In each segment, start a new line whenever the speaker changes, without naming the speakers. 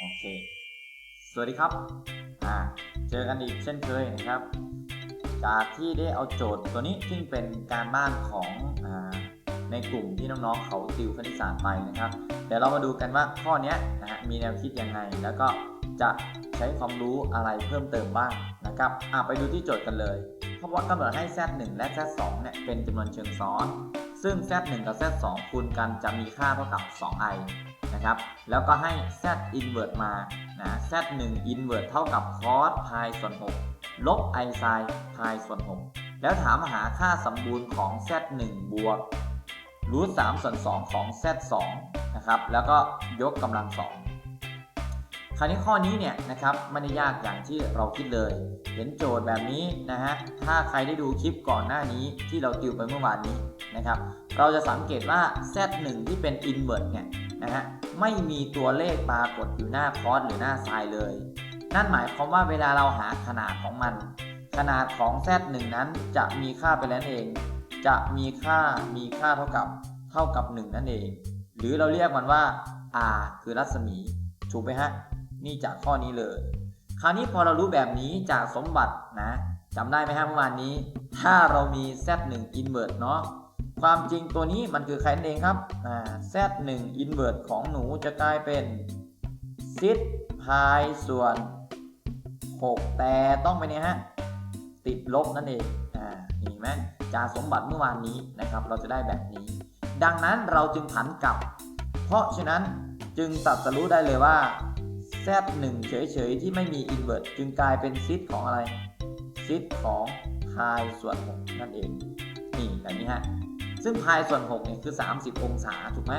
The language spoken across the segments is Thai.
โอเค สวัสดีครับ อ่า เจอกันอีกเช่นเคยนะครับ จากที่ได้เอาโจทย์ตัวนี้ซึ่งเป็นการบ้านของอาในกลุ่มที่น้องๆเขาติวคณิตศาสตร์ไปนะครับ เดี๋ยวเรามาดูกันว่าข้อนี้นะฮะมีแนวคิดยังไง แล้วก็จะใช้ความรู้อะไรเพิ่มเติมบ้างนะครับอะไปดูที่โจทย์กันเลยเขาบอกกำหนดให้ z1 และ z2 เนี่ยเป็นจำนวนเชิงซ้อน ซึ่ง z1 กับ z2 คูณกันจะมีค่าเท่ากับ 2i นะครับ แล้วก็ให้ z inverse มานะ z1 inverse เท่ากับ cos pi ส่วน 6 ลบ i sin pi ส่วน 6 แล้วถามหาค่าสมบูรณ์ของ z1 บวกรูท3ส่วน 2 ของ z2 นะครับ แล้วก็ยกกำลัง 2 คราวนี้ข้อนี้เนี่ยนะครับไม่ได้ยากอย่างที่เราคิดเลย เห็นโจทย์แบบนี้นะฮะ ถ้าใครได้ดูคลิปก่อนหน้านี้ที่เราติวไปเมื่อวานนี้นะครับ เราจะสังเกตว่า z1 ที่เป็น inverse เนี่ย นะฮะไม่มีตัวเลขปรากฏอยู่หน้าคอสหรือหน้าไซน์เลย นั่นหมายความว่าเวลาเราหาขนาดของมัน ขนาดของ z1 นั้นจะมีค่าไปแล้วนั่นเอง จะมีค่ามีค่าเท่ากับเท่ากับ 1 นั่นเอง หรือเราเรียกมันว่า r คือรัศมีถูกไหมฮะนี่จากข้อนี้เลย คราวนี้พอเรารู้แบบนี้จากสมบัตินะจำได้ไหมฮะเมื่อวานนี้ ถ้าเรามี z1 inverse เนาะ ความจริงตัวนี้มันคือใครนั่นเองครับอ่า z1 inverse ของหนูจะกลายเป็นซิดพายส่วน 6 แต่ต้องไปเนี่ยฮะ ติดลบนั่นเองอ่านี่ไหมจากสมบัติเมื่อวานนี้นะครับ เราจะได้แบบนี้ ดังนั้นเราจึงผันกลับ เพราะฉะนั้นจึงตัดสรู้ได้เลยว่า z1 เฉยๆ ที่ไม่มี inverse จึงกลายเป็นซิดของอะไรซิดของพายส่วน 6 นั่นเอง นี่แบบนี้ฮะ ซึ่งพายส่วน6เนี่ยคือ 30 องศาถูกไหม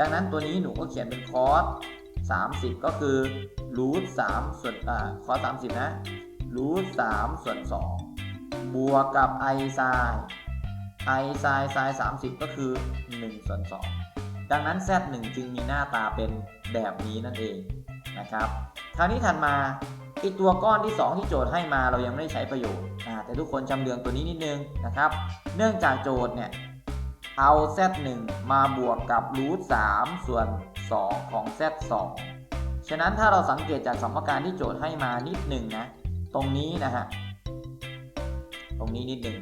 ดังนั้นตัวนี้หนูก็เขียนเป็นคอส30 ก็คือรูท3ส่วนอ่าคอส30นะรูท3ส่วน2บวกกับ i ไซน์ i ไซน์ไซน์30ก็คือ1ส่วน2ดังนั้น z1 จึงมีหน้าตาเป็นแบบนี้นั่นเองนะครับคราวนี้ถัดมาไอีตัวก้อนที่ 2 ที่โจทย์ให้มาเรายังไม่ได้ใช้ประโยชน์แต่ทุกคนจำเรืองตัวนี้นิดนึงนะครับ เนื่องจากโจทย์เนี่ย เอา z1 มาบวกกับรูท3ส่วน 2 ของ z2 ฉะนั้นถ้าเราสังเกตจากสมการที่โจทย์ให้มานิดหนึ่งนะ ตรงนี้นะฮะ ตรงนี้นิดหนึ่ง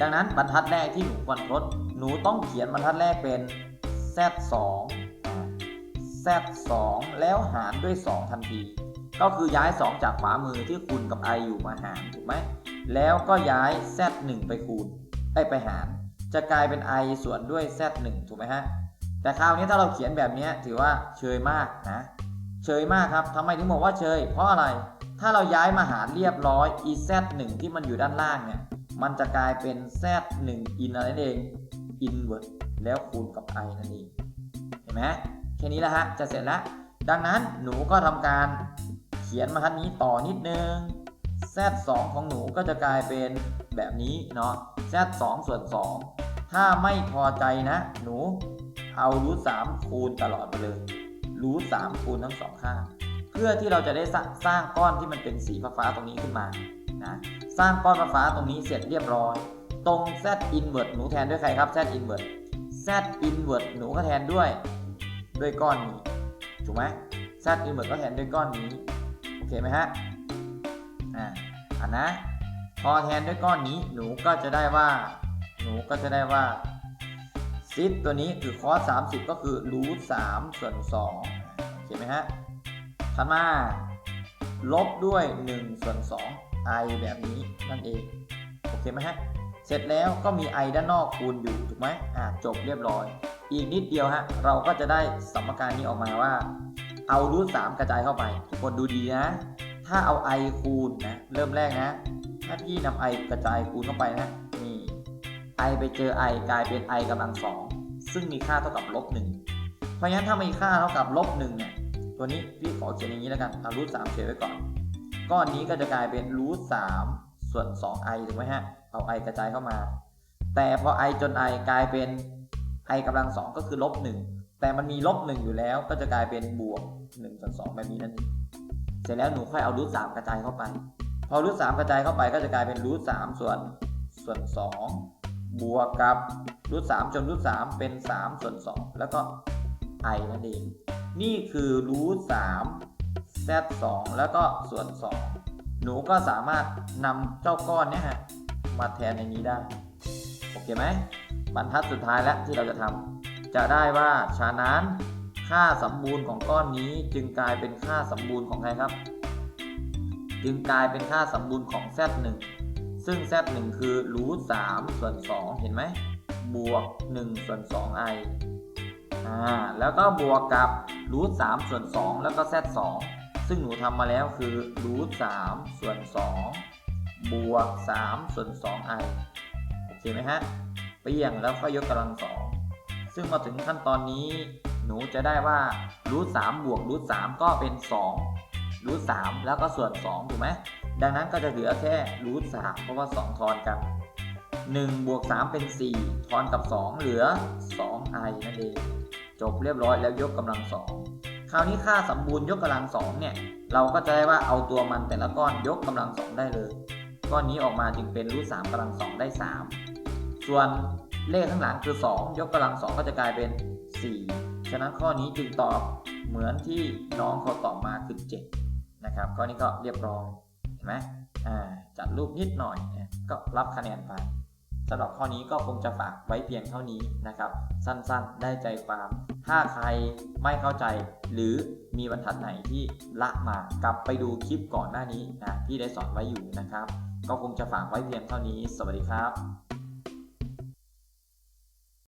ดังนั้นบรรทัดแรกที่หนูควรทด หนูต้องเขียนบรรทัดแรกเป็น z2 อ่า z2 แล้วหารด้วย 2 ทันที ก็คือย้าย 2 จากขวามือที่คูณกับ i อยู่มาหารถูกไหม แล้วก็ย้าย z1 ไปคูณไอยไปหาร จะกลายเป็น i ส่วนด้วย z1 ถูกไหมฮะ แต่คราวนี้ถ้าเราเขียนแบบนี้ถือว่าเชยมากนะ เชยมากครับทำไมถึงบอกว่าเชย เพราะอะไร ถ้าเราย้ายมาหารเรียบร้อย e z1 ที่มันอยู่ด้านล่างเนี่ย มันจะกลายเป็น z1 in อะไรนั่นเอง inverse แล้วคูณกับ i นั่นเอง เห็นไหมแค่นี้แหละฮะ จะเสร็จแล้ว ดังนั้นหนูก็ทำการเขียนมาทัดนี้ต่อนิดนึง z2 ของหนูก็จะกลายเป็นแบบนี้เนาะ z2 ส่วน 2 ถ้าไม่พอใจนะ หนูเอารูท3คูณตลอดไปเลย รูท3คูณทั้งสองข้างเพื่อที่เราจะได้สร้างก้อนที่มันเป็นสีฟ้าตรงนี้ขึ้นมานะสร้างก้อนฟ้าตรงนี้เสร็จเรียบร้อย ตรง z inverse หนูแทนด้วยใครครับ z inverse z inverse หนูก็แทนด้วยด้วยก้อนนี้ถูกไหม z inverse ก็แทนด้วยก้อนนี้โอเคไหมฮะ อันนะ พอแทนด้วยก้อนนี้หนูก็จะได้ว่า หนูก็จะได้ว่าซิดตัวนี้คือคอส30ก็คือรูท3ส่วน2โอเคไหมฮะถัดมา ลบด้วย1ส่วน2 i แบบนี้นั่นเอง โอเคไหมฮะ เสร็จแล้วก็มี i ด้านนอกคูณอยู่ถูกไหมอ่าจบเรียบร้อย อีกนิดเดียวฮะ เราก็จะได้สมการนี้ออกมาว่า เอารูท3กระจายเข้าไป ทุกคนดูดีนะ ถ้าเอา i คูณนะ เริ่มแรกนะ ถ้าพี่นำ i กระจายคูณเข้าไปนะ นี่ i ไปเจอ i กลายเป็น i กำลังสองซึ่งมีค่าเท่ากับลบหนึ่งเพราะฉะนั้นถ้ามีค่าเท่ากับลบหนึ่งเนี่ย ตัวนี้พี่ขอเขียนอย่างนี้แล้วกันเอารูทสามเขียนไว้ก่อน ก้อนนี้ก็จะกลายเป็นรูทสามส่วน 2i ถูกไหมฮะ เอา i กระจายเข้ามา แต่พอ i จน i กลายเป็น i กำลังสองก็คือลบหนึ่งแต่มันมีลบหนึ่งอยู่แล้วก็จะกลายเป็นบวก1ส่วน2แบบนี้นั่นเอง สร็จแล้วหนูค่อยเอารูทสามกระจายเข้าไป พอรูทสามกระจายเข้าไปก็จะกลายเป็นรูทสามส่วนส่วนสองบวกกับรูทสามจนรูทสามเป็นสามส่วนสองแล้วก็ i นั่นเอง นี่คือรูทสาม z 2แล้วก็ส่วน2หนูก็สามารถนำเจ้าก้อนเนี้ฮะมาแทนในนี้ได้ โอเคไหมบรรทัดสุดท้ายแล้วที่เราจะทำจะได้ว่าฉะนั้น ค่าสมบูรณ์ของก้อนนี้จึงกลายเป็นค่าสมบูรณ์ของใครครับ จึงกลายเป็นค่าสมบูรณ์ของ z 1 ซึ่ง z 1 คือรูท3ส่วน2เห็นไหมบวก1ส่วน 2i อ่าแล้วก็บวกกับรูท3ส่วน2แล้วก็ z 2 ซึ่งหนูทำมาแล้วคือรูท3ส่วน2บวก3ส่วน 2i โอเคไหมฮะเปลี่ยงแล้วก็ยกกำลังสองซึ่งมาถึงขั้นตอนนี้ หนูจะได้ว่ารูท3บวกรูท3ก็เป็น2รูท3แล้วก็ส่วน2ถูกไหมดังนั้นก็จะเหลือแค่รูท3เพราะว่า 2 ทอนกัน1บวก3เป็น 4 ทอนกับ 2 เหลือ 2i นั่นเองจบเรียบร้อยแล้วยกกำลังสองคราวนี้ค่าสมบูรณ์ยกกำลังสองเนี่ย เราก็จะได้ว่าเอาตัวมันแต่ละก้อนยกกำลังสองได้เลย ก้อนนี้ออกมาจึงเป็นรูทสามกำลังสองได้ 3 ส่วนเลขข้างหลังคือ 2 ยกกำลังสองก็จะกลายเป็น 4 ฉะนั้นข้อนี้จึงตอบเหมือนที่น้องเขาตอบมาคือ7นะครับข้อนี้ก็เรียบร้อยเห็นไหมอ่าจัดรูปนิดหน่อยนี่ยก็รับคะแนนไปสำหรับข้อนี้ก็คงจะฝากไว้เพียงเท่านี้นะครับ สั้นๆ ได้ใจความ ถ้าใครไม่เข้าใจ หรือมีบรรทัดไหนที่ละมากลับไปดูคลิปก่อนหน้านี้นะที่ได้สอนไว้อยู่นะครับ ก็คงจะฝากไว้เพียงเท่านี้ สวัสดีครับ